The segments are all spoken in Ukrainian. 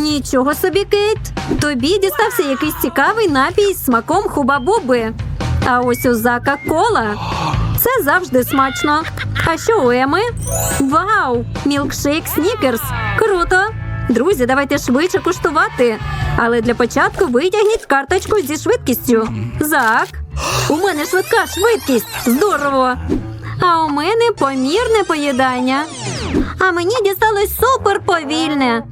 Нічого собі, Кейт. Тобі дістався якийсь цікавий напій з смаком хуба-буби. А ось у зака кола. Це завжди смачно. А що у Еми? Вау! Мілкшейк Снікерс. Круто! Друзі, давайте швидше куштувати. Але для початку витягніть карточку зі швидкістю. Зак. У мене швидка швидкість. Здорово. А у мене помірне поїдання. А мені дісталось супер повільне.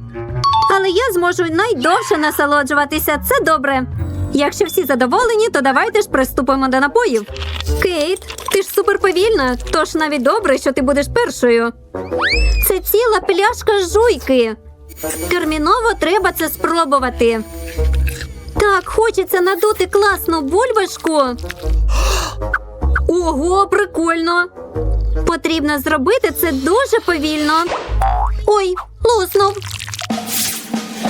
Але я зможу найдовше насолоджуватися. Це добре. Якщо всі задоволені, то давайте ж приступимо до напоїв. Кейт, ти ж суперповільна, тож навіть добре, що ти будеш першою. Це ціла пляшка жуйки. Терміново треба це спробувати. Так, хочеться надути класну бульбашку. Ого, прикольно. Потрібно зробити це дуже повільно. Ой, луснув.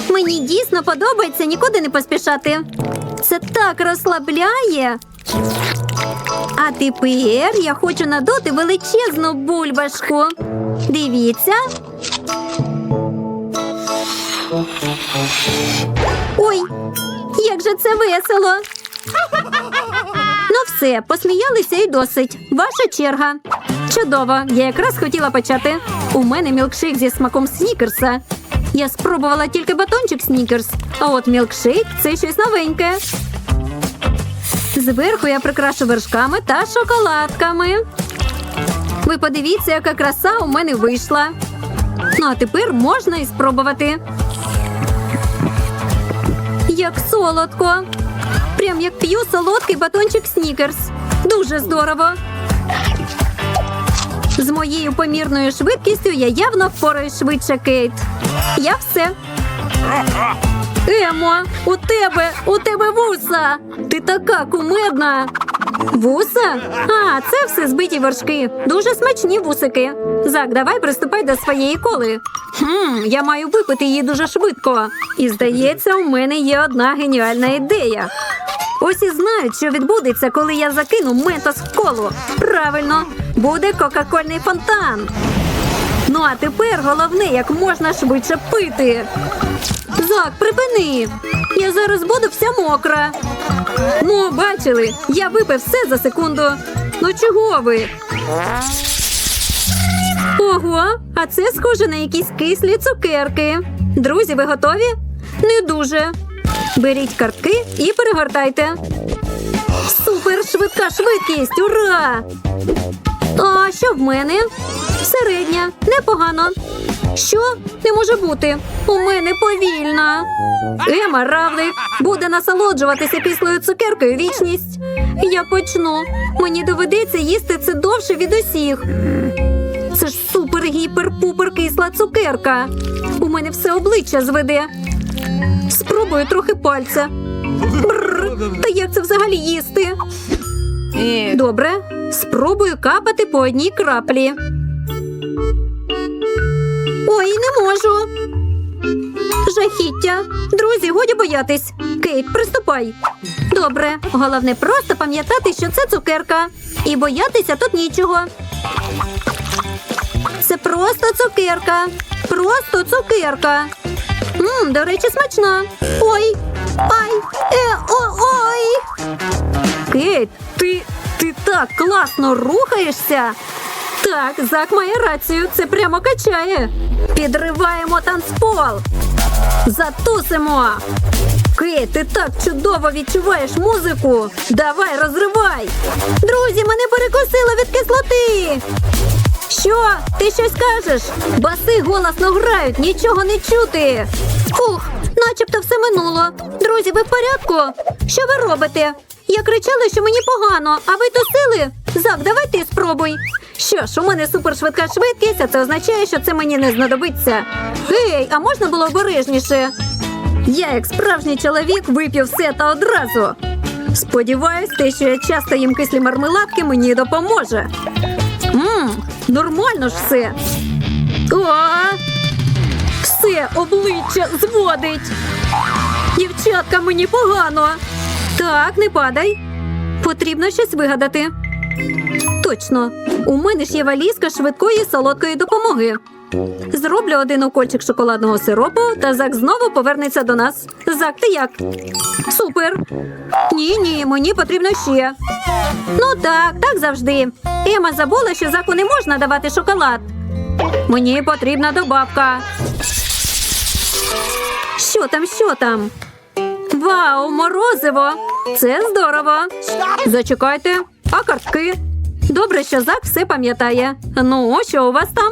Мені дійсно подобається нікуди не поспішати. Це так розслабляє. А тепер я хочу надути величезну бульбашку. Дивіться. Ой, як же це весело. Ну все, посміялися і досить. Ваша черга. Чудово, я якраз хотіла почати. У мене мілкшейк зі смаком снікерса. Я спробувала тільки батончик снікерс, а от мілкшейк це щось новеньке. Зверху я прикрашу вершками та шоколадками. Ви подивіться, яка краса у мене вийшла. Ну а тепер можна і спробувати. Як солодко. Прям як п'ю солодкий батончик снікерс. Дуже здорово. З моєю помірною швидкістю я явно впораюсь швидше, Кейт. Я все. Емо, у тебе, у тебе вуса. Ти така кумедна. Вуса? А, це все збиті вершки. Дуже смачні вусики. Зак, давай приступай до своєї коли. Хм, я маю випити її дуже швидко. І здається, у мене є одна геніальна ідея. Ось і знають, що відбудеться, коли я закину ментос в колу. Правильно, буде кока-кольний фонтан. Ну а тепер головне, як можна швидше пити. Зак, припини. Я зараз буду вся мокра. Ну, бачили, я випив все за секунду. Ну чого ви? Ого, а це схоже на якісь кислі цукерки. Друзі, ви готові? Не дуже. Беріть картки і перегортайте. Супер швидка швидкість! Ура! А що в мене? Середня, непогано. Що? Не може бути. У мене повільна. Ема Равлик буде насолоджуватися кислою цукеркою вічність. Я почну. Мені доведеться їсти це довше від усіх. Це ж супер-гіпер-пупер кисла цукерка. У мене все обличчя зведе. Спробую трохи пальця. Бррр, та як це взагалі їсти? Добре, спробую капати по одній краплі. Ой, не можу. Жахіття. Друзі, годі боятись. Кейт, приступай. Добре, головне просто пам'ятати, що це цукерка. І боятися тут нічого. Це просто цукерка. Просто цукерка. Мм, до речі, смачна. Ой. Ай. Е, о, ой. Кейт, ти так класно рухаєшся. Так, Зак має рацію, це прямо качає. Підриваємо танцпол. Затусимо. Кейт, ти так чудово відчуваєш музику. Давай, розривай. Друзі, мене перекосило від кислоти. Що? Ти щось кажеш? Баси голосно грають, нічого не чути. Фух, начебто все минуло. Друзі, ви в порядку? Що ви робите? Я кричала, що мені погано, а ви тусили? Зак, давай ти спробуй. Що ж, у мене супершвидка швидкість, а це означає, що це мені не знадобиться. Гей, а можна було обережніше? Я, як справжній чоловік, вип'ю все та одразу. Сподіваюсь, те, що я часто їм кислі мармеладки, мені допоможе. Мм, нормально ж все. О, все обличчя зводить. Дівчатка, мені погано. Так, не падай. Потрібно щось вигадати. Точно, у мене ж є валізка швидкої солодкої допомоги. Зроблю один укольчик шоколадного сиропу, та Зак знову повернеться до нас. Зак, ти як? Супер. Ні, ні, мені потрібно ще. Ну так, так завжди. Ема забула, що заку не можна давати шоколад. Мені потрібна добавка. Що там, що там? Вау, морозиво! Це здорово. Зачекайте, а картки? Добре, що Зак все пам'ятає. Ну, що у вас там?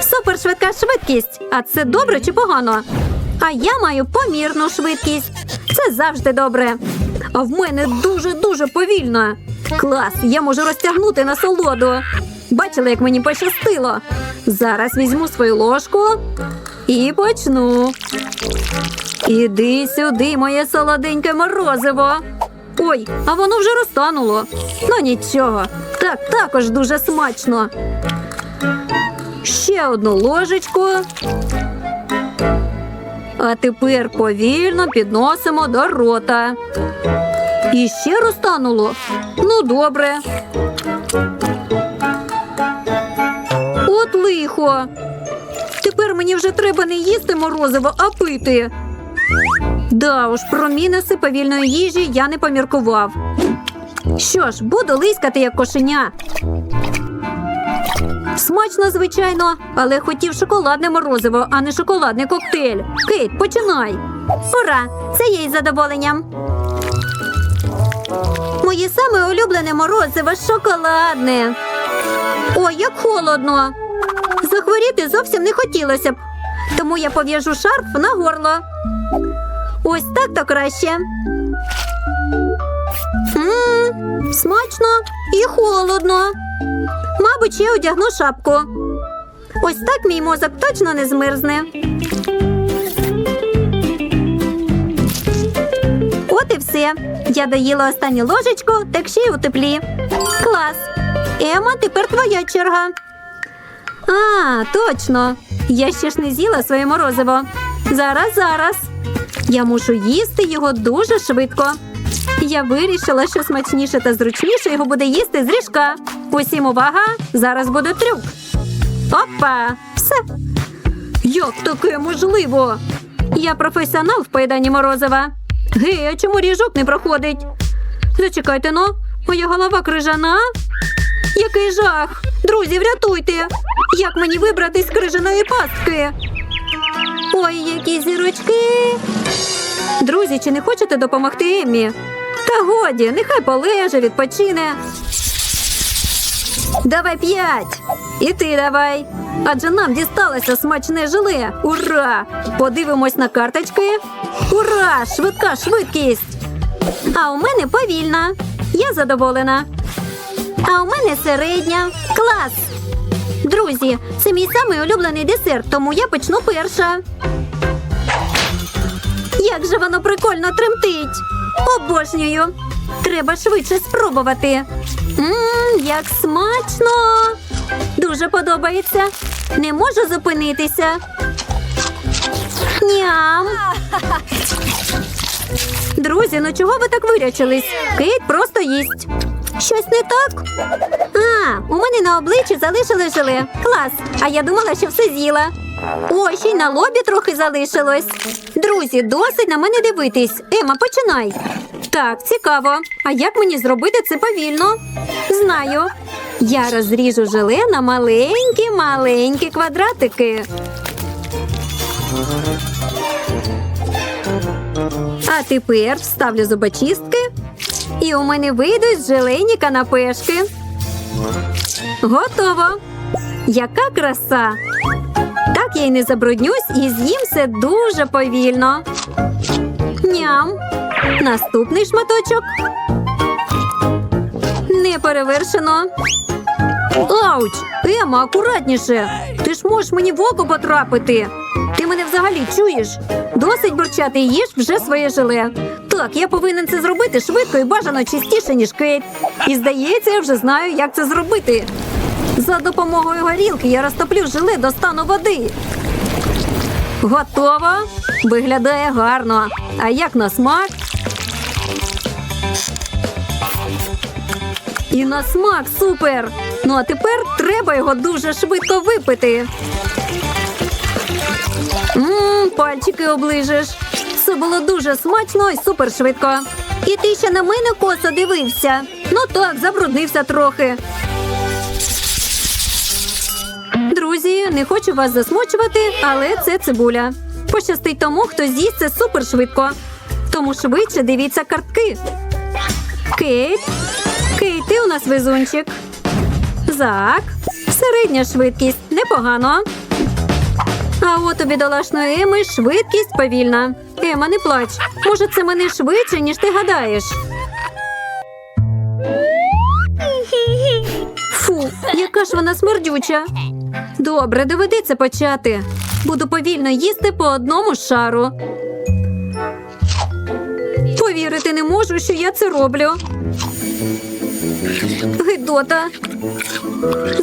Супершвидка швидкість. А це добре чи погано? А я маю помірну швидкість. Це завжди добре. А в мене дуже-дуже повільна. Клас, я можу розтягнути насолоду. Бачили, як мені пощастило. Зараз візьму свою ложку і почну. Іди сюди, моє солоденьке морозиво. Ой, а воно вже розтануло. Ну нічого, так також дуже смачно. Ще одну ложечку. А тепер повільно підносимо до рота. І ще розтануло. Ну, добре. От лихо. Тепер мені вже треба не їсти морозиво, а пити. Да уж, про мінуси повільної їжі я не поміркував. Що ж, буду лискати як кошеня. Смачно, звичайно, але хотів шоколадне морозиво, а не шоколадний коктейль. Кейт, починай. Ура! Це є із задоволенням. Моє саме улюблене морозиво шоколадне. Ой, як холодно. Захворіти зовсім не хотілося б. Тому я пов'яжу шарф на горло. Ось так то краще. Мм, смачно і холодно. Мабуть, я одягну шапку. Ось так мій мозок точно не змерзне. От і все. Я доїла останню ложечку, так ще й у теплі. Клас. Ема, тепер твоя черга. А, точно. Я ще ж не з'їла своє морозиво. Зараз, зараз. Я мушу їсти його дуже швидко. Я вирішила, що смачніше та зручніше його буде їсти з ріжка. Усім увага! Зараз буде трюк. Опа! Все. Як таке можливо? Я професіонал в поїданні морозива. Гей, а чому ріжок не проходить? Зачекайте ну, моя голова крижана. Який жах! Друзі, врятуйте! Як мені вибрати з крижаної пастки? Ой, які зірочки. Друзі, чи не хочете допомогти Еммі? Та годі, нехай полеже, відпочине. Давай п'ять. І ти давай. Адже нам дісталося смачне желе. Ура! Подивимось на карточки. Ура! Швидка швидкість. А у мене повільна. Я задоволена. А у мене середня. Клас. Друзі, це мій самий улюблений десерт, тому я почну перша. Як же воно прикольно тремтить. Обожнюю. Треба швидше спробувати. Мм, як смачно. Дуже подобається. Не можу зупинитися. Ням. Друзі, ну чого ви так вирячились? Кейт просто їсть. Щось не так? А, у мене на обличчі залишилось желе. Клас. А я думала, що все з'їла. О, ще й на лобі трохи залишилось. Друзі, досить на мене дивитись. Ема, починай. Так, цікаво. А як мені зробити це повільно? Знаю. Я розріжу желе на маленькі маленькі квадратики. А тепер вставлю зубочистки, і у мене вийдуть желейні канапешки. Готово. Яка краса! Так я й не забруднюсь і з'їм все дуже повільно. Ням. Наступний шматочок. Не перевершено. Ауч! Ема, акуратніше. Ти ж можеш мені в око потрапити. Ти мене взагалі чуєш? Досить бурчати їж вже своє желе. Так, я повинен це зробити швидко і бажано чистіше, ніж Кейт. І здається, я вже знаю, як це зробити. За допомогою горілки я розтоплю желе до стану води. Готово. Виглядає гарно. А як на смак? І на смак супер. Ну а тепер треба його дуже швидко випити. Ммм, пальчики оближеш. Це було дуже смачно і супер швидко. І ти ще на мене косо дивився. Ну так, забруднився трохи. Друзі, не хочу вас засмучувати, але це цибуля. Пощастить тому, хто з'їсть це супер швидко. Тому швидше дивіться картки. Кейт. Кейт, ти у нас везунчик. Зак. Середня швидкість. Непогано. А от у бідолашної Еми швидкість повільна. Ема, не плач. Може, це мене швидше, ніж ти гадаєш. Фу, яка ж вона смердюча. Добре, доведеться почати. Буду повільно їсти по одному шару. Повірити не можу, що я це роблю. Гидота.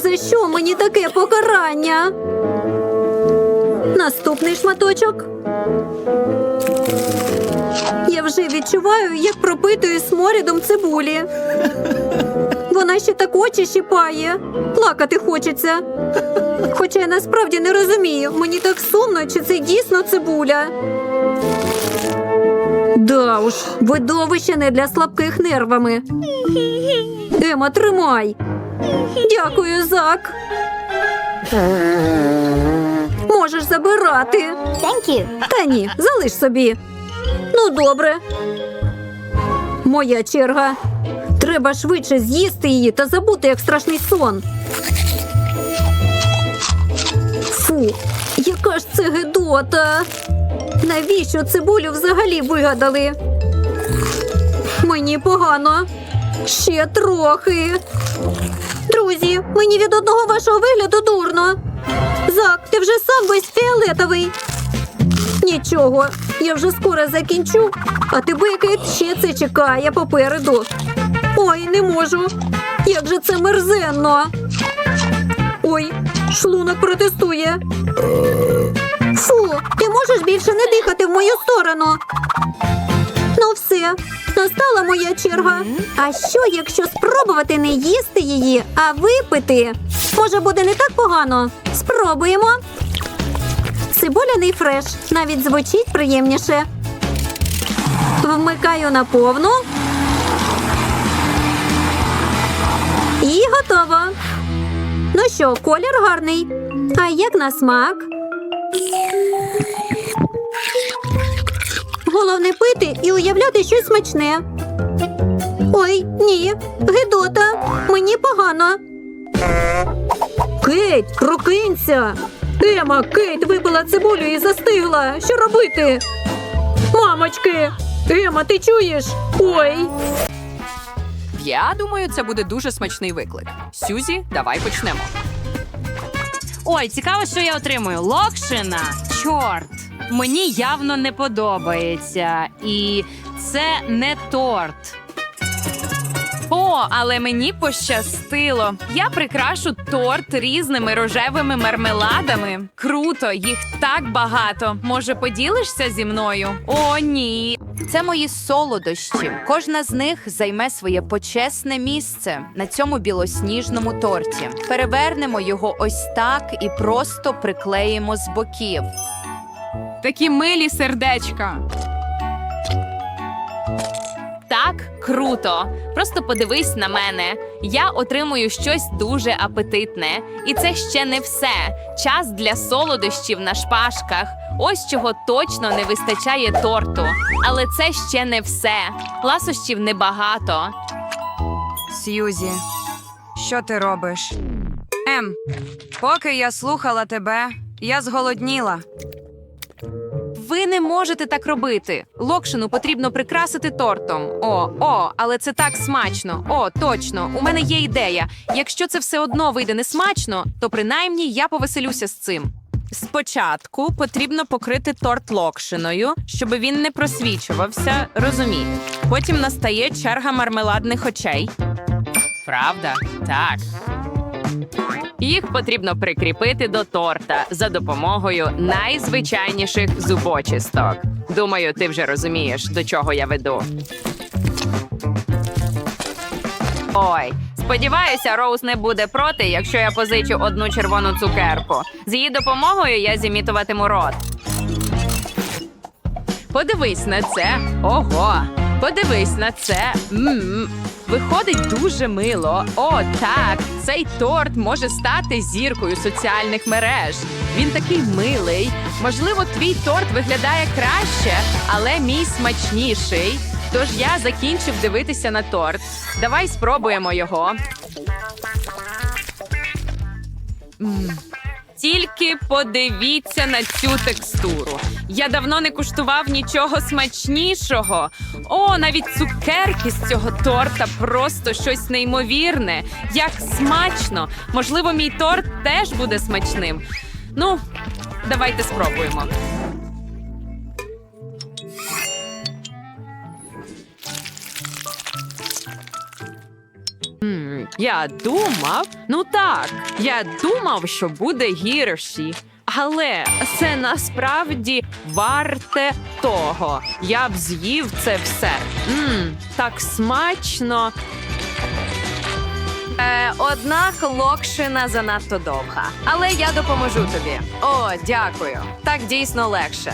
За що мені таке покарання? Наступний шматочок. Я вже відчуваю, як пропитую сморідом цибулі. Вона ще так очі щипає. Плакати хочеться. Хоча я насправді не розумію, мені так сумно, чи це дійсно цибуля. Да уж, видовище не для слабких нервами. Ема, тримай. Дякую, Зак. Можеш забирати. Thank you. Та ні, залиш собі. Ну, добре. Моя черга. Треба швидше з'їсти її та забути, як страшний сон. Фу, яка ж це гидота. Навіщо цибулю взагалі вигадали? Мені погано. Ще трохи. Друзі, мені від одного вашого вигляду дурно. Зак, ти вже сам весь фіолетовий. Нічого, я вже скоро закінчу, а тебе Кейт, ще це чекає попереду. Ой, не можу. Як же це мерзенно. Ой, шлунок протестує. Фу, ти можеш більше не дихати в мою сторону. Ну, все, настала моя черга. А що, якщо спробувати не їсти її, а випити? Може, буде не так погано? Спробуємо. Цибуляний фреш навіть звучить приємніше. Вмикаю на повну. І готово. Ну що, колір гарний. А як на смак? Головне пити і уявляти щось смачне. Ой, ні, гидота, мені погано. Кейт, прокинься! Ема, Кейт випила цибулю і застигла. Що робити? Мамочки! Ема, ти чуєш? Ой. Я думаю, це буде дуже смачний виклик. Сюзі, давай почнемо. Ой, цікаво, що я отримую. Локшина. Чорт. Мені явно не подобається. І це не торт. О, але мені пощастило. Я прикрашу торт різними рожевими мармеладами. Круто, їх так багато. Може, поділишся зі мною? О, ні. Це мої солодощі. Кожна з них займе своє почесне місце на цьому білосніжному торті. Перевернемо його ось так і просто приклеїмо з боків. Такі милі сердечка. Так, круто. Просто подивись на мене. Я отримую щось дуже апетитне. І це ще не все. Час для солодощів на шпажках. Ось чого точно не вистачає торту. Але це ще не все. Ласощів небагато. Сьюзі, що ти робиш? Ем, поки я слухала тебе, я зголодніла. Ви не можете так робити. Локшину потрібно прикрасити тортом. О, о, але це так смачно. О, точно. У мене є ідея. Якщо це все одно вийде не смачно, то принаймні я повеселюся з цим. Спочатку потрібно покрити торт локшиною, щоб він не просвічувався. Розумієте. Потім настає черга мармеладних очей. Правда? Так. Їх потрібно прикріпити до торта за допомогою найзвичайніших зубочисток. Думаю, ти вже розумієш, до чого я веду. Ой, сподіваюся, Роуз не буде проти, якщо я позичу одну червону цукерку. З її допомогою я зімітуватиму рот. подивись на це. Ого, подивись на це. м Виходить дуже мило. О, так, цей торт може стати зіркою соціальних мереж. Він такий милий. Можливо, твій торт виглядає краще, але мій смачніший. Тож я закінчив дивитися на торт. Давай спробуємо його. Тільки подивіться на цю текстуру. Я давно не куштував нічого смачнішого. О, навіть цукерки з цього торта просто щось неймовірне. Як смачно! Можливо, мій торт теж буде смачним. Ну, давайте спробуємо. Я думав, ну так, я думав, що буде гірші. Але це насправді варте того. Я б з'їв це все. Мм, так смачно. Е, однак локшина занадто довга. Але я допоможу тобі. О, дякую. Так дійсно легше.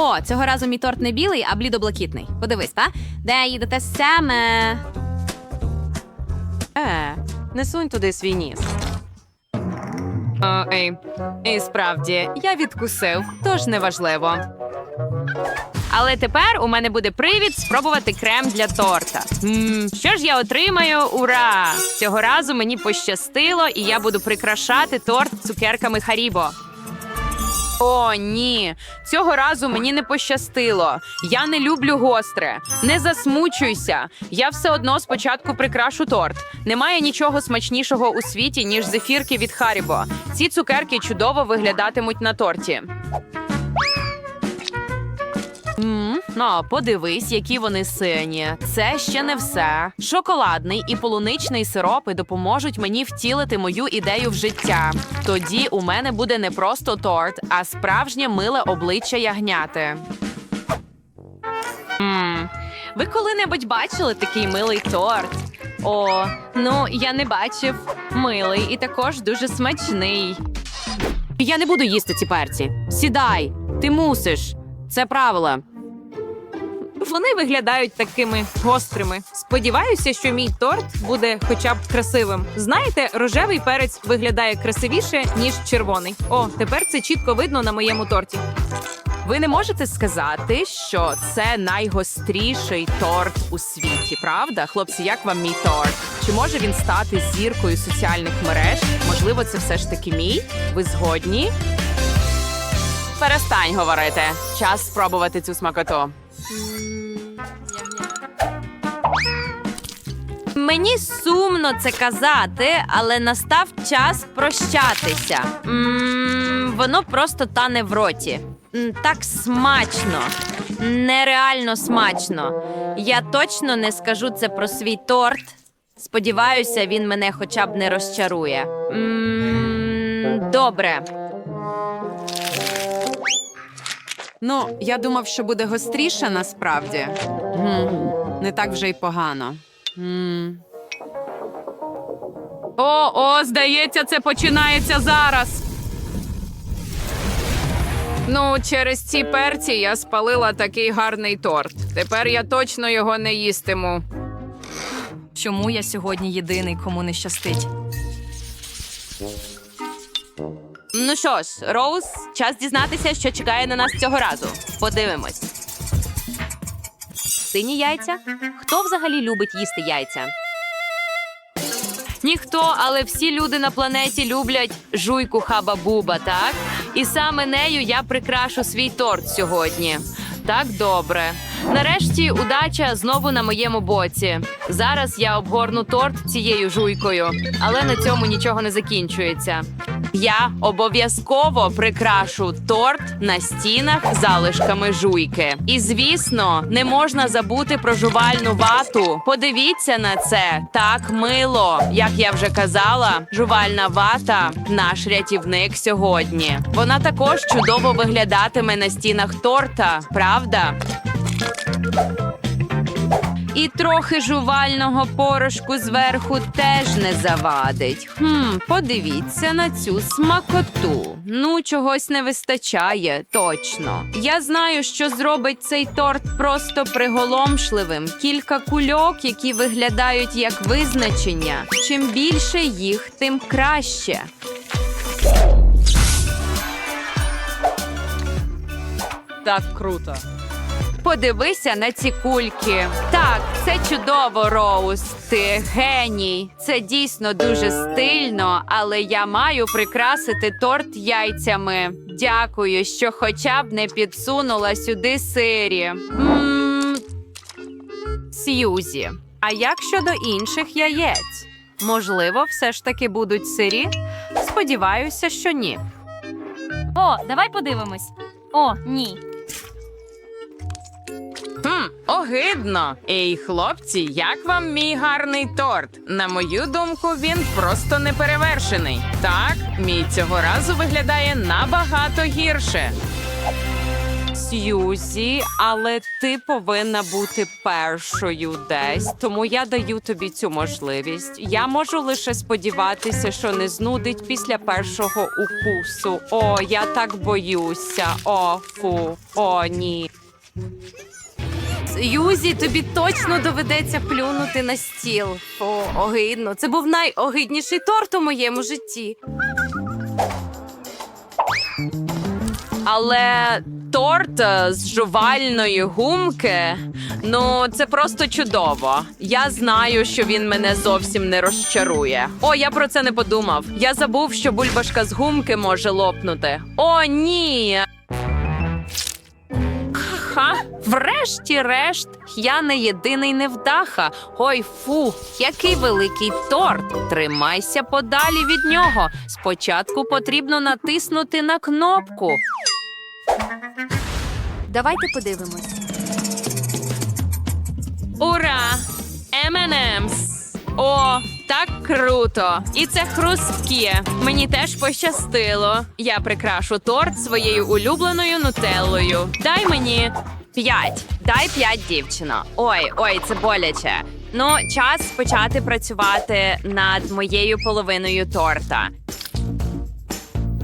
О, цього разу мій торт не білий, а блідоблакитний. Подивись, та? Де їдете саме? Е, не сунь туди свій ніс. О, ей. І справді, я відкусив, тож неважливо. Але тепер у мене буде привід спробувати крем для торта. м що ж я отримаю? Ура! Цього разу мені пощастило, і я буду прикрашати торт цукерками Харібо. О, ні, цього разу мені не пощастило. Я не люблю гостре. Не засмучуйся. Я все одно спочатку прикрашу торт. Немає нічого смачнішого у світі, ніж зефірки від Харібо. Ці цукерки чудово виглядатимуть на торті. Ну, подивись, які вони сині. Це ще не все. Шоколадний і полуничний сиропи допоможуть мені втілити мою ідею в життя. Тоді у мене буде не просто торт, а справжнє миле обличчя ягняти. М, Ви коли-небудь бачили такий милий торт? О, ну я не бачив. Милий і також дуже смачний. Я не буду їсти ці перці. Сідай, ти мусиш. Це правило. Вони виглядають такими гострими. Сподіваюся, що мій торт буде хоча б красивим. Знаєте, рожевий перець виглядає красивіше, ніж червоний. О, тепер це чітко видно на моєму торті. Ви не можете сказати, що це найгостріший торт у світі, правда? Хлопці, як вам мій торт? Чи може він стати зіркою соціальних мереж? Можливо, це все ж таки мій? Ви згодні? Перестань говорити. Час спробувати цю смакоту. Мені сумно це казати, але настав час прощатися. м воно просто тане в роті. М, Так смачно, нереально смачно. Я точно не скажу це про свій торт. Сподіваюся, він мене хоча б не розчарує. м добре. Ну, я думав, що буде гостріше насправді. М, Не так вже й погано. М. О, о, здається, це починається зараз. Ну, через ці перці я спалила такий гарний торт. Тепер я точно його не їстиму. Чому я сьогодні єдиний, кому не щастить? Ну що ж, Роуз, час дізнатися, що чекає на нас цього разу. Подивимось. Сині яйця? Хто взагалі любить їсти яйця? Ніхто, але всі люди на планеті люблять жуйку хаба-буба, так? І саме нею я прикрашу свій торт сьогодні. Так добре. Нарешті удача знову на моєму боці. Зараз я обгорну торт цією жуйкою, але на цьому нічого не закінчується. Я обов'язково прикрашу торт на стінах залишками жуйки. І звісно, не можна забути про жувальну вату. Подивіться на це так мило. Як я вже казала, жувальна вата наш рятівник сьогодні. Вона також чудово виглядатиме на стінах торта, правда? І трохи жувального порошку зверху теж не завадить. Хм, подивіться на цю смакоту. Ну, чогось не вистачає, точно. Я знаю, що зробить цей торт просто приголомшливим. Кілька кульок, які виглядають як визначення. Чим більше їх, тим краще. Так круто. Подивися на ці кульки. Так, це чудово, Роуз. Ти геній. Це дійсно дуже стильно, але я маю прикрасити торт яйцями. Дякую, що хоча б не підсунула сюди сирі. м Сьюзі. А як щодо інших яєць? Можливо, все ж таки будуть сирі? Сподіваюся, що ні. О, давай подивимось. О, ні. Хм, огидно. Ей, хлопці, як вам мій гарний торт? На мою думку, він просто неперевершений. Так, мій цього разу виглядає набагато гірше. Сьюзі, але ти повинна бути першою десь, тому я даю тобі цю можливість. Я можу лише сподіватися, що не знудить після першого укусу. О, я так боюся. О, фу, о, ні. Юзі, тобі точно доведеться плюнути на стіл. О, огидно. Це був найогидніший торт у моєму житті. Але торт е, з жувальної гумки, ну це просто чудово. Я знаю, що він мене зовсім не розчарує. О, я про це не подумав. Я забув, що бульбашка з гумки може лопнути. О, ні. Врешті-решт, я не єдиний невдаха. Ой, фу, який великий торт. Тримайся подалі від нього. Спочатку потрібно натиснути на кнопку. Давайте подивимось. Ура! M&M's! О, так круто! І це хрустке. Мені теж пощастило. Я прикрашу торт своєю улюбленою нутеллою. Дай мені п'ять. Дай п'ять, дівчино. Ой, ой, це боляче. Ну, час почати працювати над моєю половиною торта.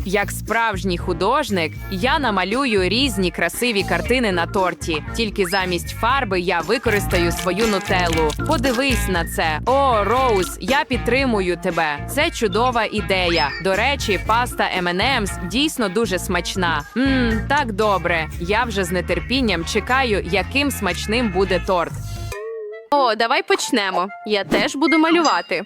Як справжній художник, я намалюю різні красиві картини на торті. Тільки замість фарби я використаю свою нутеллу. Подивись на це. О, Роуз, я підтримую тебе. Це чудова ідея. До речі, паста M&M's дійсно дуже смачна. Мм, так добре. Я вже з нетерпінням чекаю, яким смачним буде торт. О, давай почнемо. Я теж буду малювати.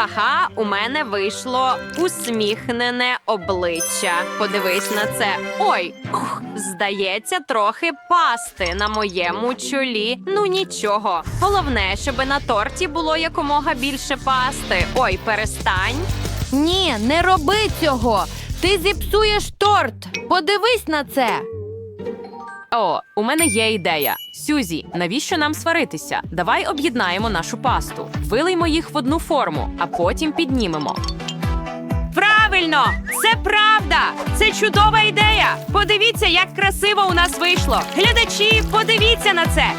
Ха-ха, у мене вийшло усміхнене обличчя. Подивись на це. Ой, ух, здається, трохи пасти на моєму чолі. Ну нічого. Головне, щоб на торті було якомога більше пасти. Ой, перестань. Ні, не роби цього. Ти зіпсуєш торт. Подивись на це. О, у мене є ідея. Сюзі, навіщо нам сваритися? Давай об'єднаємо нашу пасту, вилиймо їх в одну форму, а потім піднімемо. Правильно, це правда. Це чудова ідея. Подивіться, як красиво у нас вийшло. Глядачі, подивіться на це.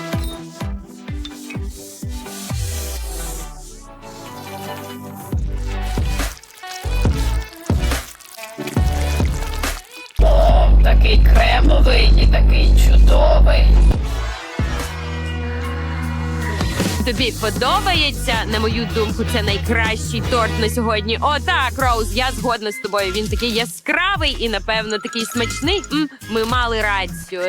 Такий кремовий і такий чудовий. Тобі подобається, на мою думку, це найкращий торт на сьогодні. О, так, Роуз, я згодна з тобою. Він такий яскравий і, напевно, такий смачний. М, ми мали рацію.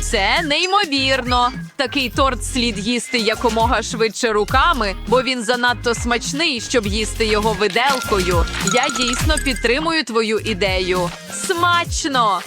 Це неймовірно. Такий торт слід їсти якомога швидше руками, бо він занадто смачний, щоб їсти його виделкою. Я дійсно підтримую твою ідею. Смачно!